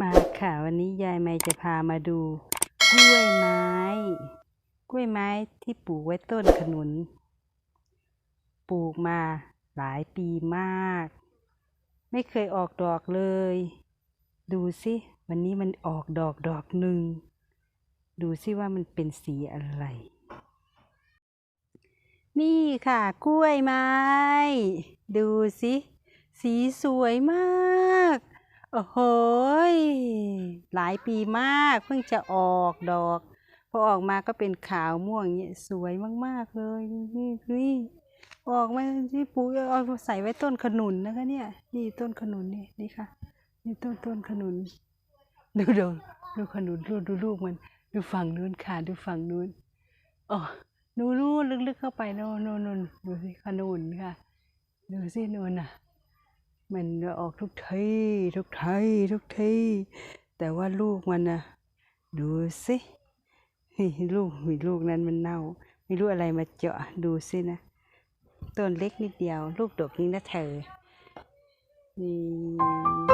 มาค่ะวันนี้ยายไม่จะพามาดูกล้วยไม้ กล้วยไม้ที่ปลูกไว้ต้นขนุน ปลูกมาหลายปีมาก ไม่เคยออกดอกเลย ดูสิวันนี้มันออกดอกดอกหนึ่ง ดูสิว่ามันเป็นสีอะไร นี่ค่ะกล้วยไม้ ดูสิสีสวยมาก โอ้โหยหลายปีมากเพิ่งจะออกดอก พอออกมาก็เป็นขาวม่วงเนี่ยสวยมาก ๆ เลย นี่นี่ออกมาที่ปุ๋ยเอาใส่ไว้ต้นขนุนนะคะ เนี่ย นี่ต้นขนุนนี่นี่ค่ะ นี่ต้นต้นขนุน ดูดูดูขนุนดูดูลูกมัน ดูฝั่งนู้นค่ะ ดูฝั่งนู้นอ๋อนูนู่นลึกๆเข้าไปโน่นโน่นโน่นดูสิขนุนค่ะ ดูสินู่นน่ะ มันออกทุกทีทุกทีทุกทีแต่ว่าลูกมันนะดูสิลูกมีลูกนั้นมันเน่า ไม่รู้อะไรมาเจาะดูสินะต้นเล็กนิดเดียว ลูกดกนี้นะเธอนี่